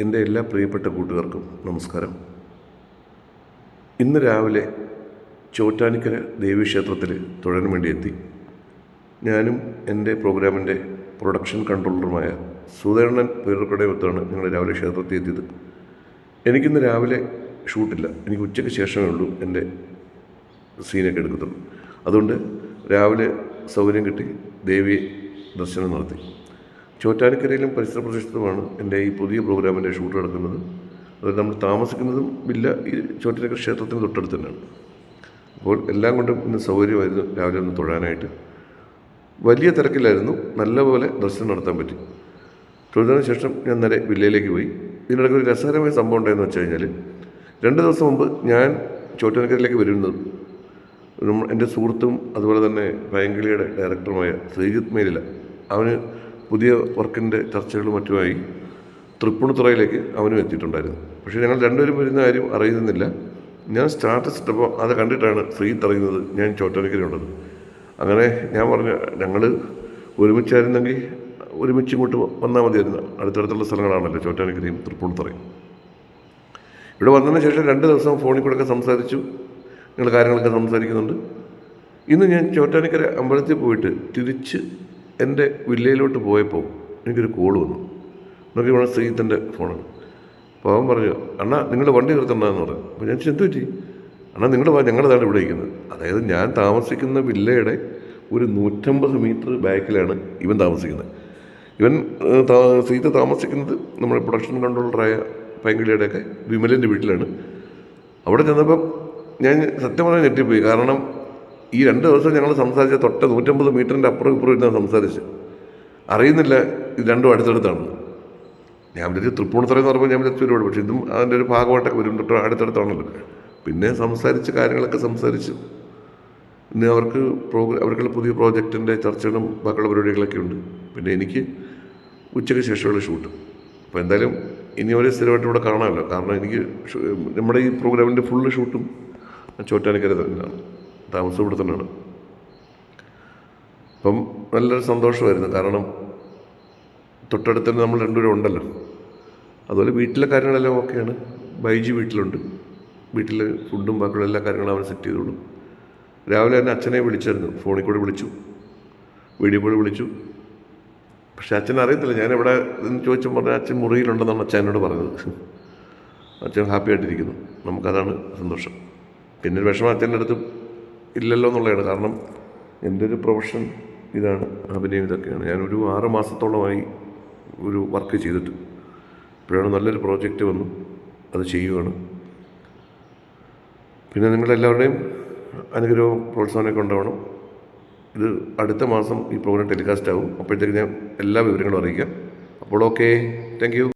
എന്റെ എല്ലാ പ്രിയപ്പെട്ട കൂട്ടുകാർക്കും നമസ്കാരം. ഇന്ന് രാവിലെ ചോറ്റാനിക്കര ദേവീക്ഷേത്രത്തിൽ തൊഴാൻ വേണ്ടി എത്തി ഞാനും എന്റെ പ്രോഗ്രാമിന്റെ പ്രൊഡക്ഷൻ കൺട്രോളറുമായ സുധേണൻ പേരുക്കടയുമൊത്താണ് ഞങ്ങൾ രാവിലെ ക്ഷേത്രത്തിൽ എത്തിയത്. എനിക്കിന്ന് രാവിലെ ഷൂട്ടില്ല. എനിക്ക് ഉച്ചയ്ക്ക് ശേഷമേ ഉള്ളൂ എന്റെ സീനൊക്കെ എടുക്കത്തുള്ളൂ. അതുകൊണ്ട് രാവിലെ സൗകര്യം കിട്ടി ദേവിയെ ദർശനം നടത്തി. ചോറ്റാനിക്കരയിലും പരിസര പ്രദേശത്തുമാണ് എന്റെ ഈ പുതിയ പ്രോഗ്രാമിന്റെ ഷൂട്ട് നടക്കുന്നത്. അത് നമ്മൾ താമസിക്കുന്നതും വില്ല ഈ ചോറ്റാനിക്കര ക്ഷേത്രത്തിന് തൊട്ടടുത്ത് തന്നെയാണ്. അപ്പോൾ എല്ലാം കൊണ്ടും ഇന്ന് സൗകര്യമായിരുന്നു രാവിലെ ഒന്ന് തൊഴാനായിട്ട്. വലിയ തിരക്കിലായിരുന്നു നല്ലപോലെ ദർശനം നടത്താൻ പറ്റി. തൊഴുതിന് ശേഷം ഞാൻ നേരെ വില്ലയിലേക്ക് പോയി. ഇതിനിടയ്ക്ക് ഒരു രസകരമായ സംഭവം ഉണ്ടായെന്ന് വെച്ച് കഴിഞ്ഞാൽ രണ്ട് ദിവസം മുമ്പ് ഞാൻ ചോറ്റാനിക്കരയിലേക്ക് വരുന്നത് എന്റെ സുഹൃത്തും അതുപോലെ തന്നെ പയങ്കിളിയുടെ ഡയറക്ടറുമായ ശ്രീജിത്ത് മേലില അവന് പുതിയ വർക്കിന്റെ ചർച്ചകളും മറ്റുമായി തൃപ്പൂണിത്തുറയിലേക്ക് അവനും എത്തിയിട്ടുണ്ടായിരുന്നു. പക്ഷേ ഞങ്ങൾ രണ്ടുപേരും വരുന്ന കാര്യം അറിയുന്നില്ല. ഞാൻ സ്റ്റാറ്റസ് ഇട്ടപ്പോൾ അത് കണ്ടിട്ടാണ് ഫ്രീ അറിയുന്നത് ഞാൻ ചോറ്റാനിക്കരയുള്ളത് അങ്ങനെ ഞാൻ പറഞ്ഞു ഞങ്ങൾ ഒരുമിച്ചായിരുന്നെങ്കിൽ ഒരുമിച്ച് ഇങ്ങോട്ട് വന്നാൽ മതിയായിരുന്നു. അടുത്തടുത്തുള്ള സ്ഥലങ്ങളാണല്ലോ ചോറ്റാനിക്കരയും തൃപ്പൂണിത്തുറയും. ഇവിടെ വന്നതിന് ശേഷം രണ്ട് ദിവസം ഫോണിൽ കൂടെയൊക്കെ സംസാരിച്ചു. ഞങ്ങൾ കാര്യങ്ങളൊക്കെ സംസാരിക്കുന്നുണ്ട്. ഇന്ന് ഞാൻ ചോറ്റാനിക്കര അമ്പലത്തിൽ പോയിട്ട് തിരിച്ച് എന്റെ വില്ലയിലോട്ട് പോയപ്പോൾ എനിക്കൊരു കോൾ വന്നു. നോക്കി വേണം ശ്രീജിത്തിന്റെ ഫോണാണ് അപ്പോൾ അവൻ പറഞ്ഞു അണ്ണാ നിങ്ങളുടെ വണ്ടി നിർത്തണ്ടെന്ന് പറഞ്ഞു. അപ്പോൾ ഞാൻ ചെന്തു പറ്റി? അണ്ണാ നിങ്ങളുടെ വാ ഞങ്ങളതാണ് ഇവിടെ ഇരിക്കുന്നത്. അതായത് ഞാൻ താമസിക്കുന്ന വില്ലയുടെ ഒരു നൂറ്റമ്പത് മീറ്റർ ബാക്കിലാണ് ഇവൻ താമസിക്കുന്നത്. ഇവൻ ഏഹ്, താ- ശ്രീജിത്ത് താമസിക്കുന്നത് നമ്മുടെ പ്രൊഡക്ഷൻ കൺട്രോളറായ പൈങ്കിളിയുടെയൊക്കെ വിമലിന്റെ വീട്ടിലാണ്. അവിടെ ചെന്നപ്പം ഞാൻ സത്യം പറഞ്ഞാൽ ഞെട്ടിപ്പോയി. കാരണം ഈ രണ്ട് ദിവസം ഞങ്ങൾ സംസാരിച്ച തൊട്ട് നൂറ്റമ്പത് മീറ്ററിന്റെ അപ്പുറം ഇപ്പുറം ഇരുന്ന് സംസാരിച്ച്. അറിയുന്നില്ല ഇത് രണ്ടും അടുത്തടുത്താണ് ഞാൻ വിചാരിച്ചു തൃപ്പൂണിത്തറ എന്ന് പറയുമ്പോൾ ഞാൻ വിചാരിച്ചു ഒരുപാട് പക്ഷേ ഇതും അതിന്റെ ഒരു ഭാഗമായിട്ടൊക്കെ വരും തൊട്ട് അടുത്തടുത്താണല്ലോ. പിന്നെ സംസാരിച്ച് കാര്യങ്ങളൊക്കെ സംസാരിച്ചു. ഇന്ന് അവർക്ക് പ്രോഗ്രാം അവർക്കുള്ള പുതിയ പ്രോജക്റ്റിന്റെ ചർച്ചകളും ബാക്കിയുള്ള പരിപാടികളൊക്കെ ഉണ്ട്. പിന്നെ എനിക്ക് ഉച്ചയ്ക്ക് ശേഷമുള്ള ഷൂട്ട്. അപ്പോൾ എന്തായാലും ഇനി ഒരു സ്ഥിരമായിട്ട് ഇവിടെ കാണാമല്ലോ. കാരണം എനിക്ക് നമ്മുടെ ഈ പ്രോഗ്രാമിന്റെ ഫുള്ള് ഷൂട്ടും ചോറ്റാനിക്കര തന്നെയാണ് താമസം ഇവിടെ തന്നെയാണ്. അപ്പം നല്ലൊരു സന്തോഷമായിരുന്നു. കാരണം തൊട്ടടുത്ത് തന്നെ നമ്മൾ രണ്ടുപേരും ഉണ്ടല്ലോ. അതുപോലെ വീട്ടിലെ കാര്യങ്ങളെല്ലാം ഓക്കെയാണ്. ബൈജി വീട്ടിലുണ്ട്. വീട്ടിൽ ഫുഡും ബാക്കിയുള്ള എല്ലാ കാര്യങ്ങളും അവൻ സെറ്റ് ചെയ്തോളും. രാവിലെ തന്നെ അച്ഛനെ വിളിച്ചായിരുന്നു. ഫോണിൽ കൂടെ വിളിച്ചു. വീഡിയോ കോൾ വിളിച്ചു. പക്ഷെ അച്ഛൻ അറിയത്തില്ല. ഞാൻ എവിടെ എന്ന് ചോദിച്ചപ്പോൾ പറഞ്ഞാൽ അച്ഛൻ മുറിയിലുണ്ടെന്നാണ് അച്ഛൻ എന്നോട് പറഞ്ഞത്. അച്ഛൻ ഹാപ്പി ആയിട്ടിരിക്കുന്നു. നമുക്കതാണ് സന്തോഷം. പിന്നെ ഒരു വിഷമം അച്ഛന്റെ അടുത്ത് ഇല്ലല്ലോ എന്നുള്ളതാണ്. കാരണം എന്റെ ഒരു പ്രൊഫഷൻ ഇതാണ് അഭിനയം ഇതൊക്കെയാണ്. ഞാനൊരു ആറ് മാസത്തോളമായി ഒരു വർക്ക് ചെയ്തിട്ട്. ഇപ്പോഴാണ് നല്ലൊരു പ്രോജക്റ്റ് വന്നു അത് ചെയ്യുകയാണ് പിന്നെ നിങ്ങളെല്ലാവരുടെയും അനുഗ്രഹവും പ്രോത്സാഹനമൊക്കെ ഉണ്ടാവണം. ഇത് അടുത്ത മാസം ഈ പ്രോഗ്രാം ടെലികാസ്റ്റ് ആവും അപ്പോഴത്തേക്ക് ഞാൻ എല്ലാ വിവരങ്ങളും അറിയിക്കാം. അപ്പോൾ ഓക്കെ താങ്ക്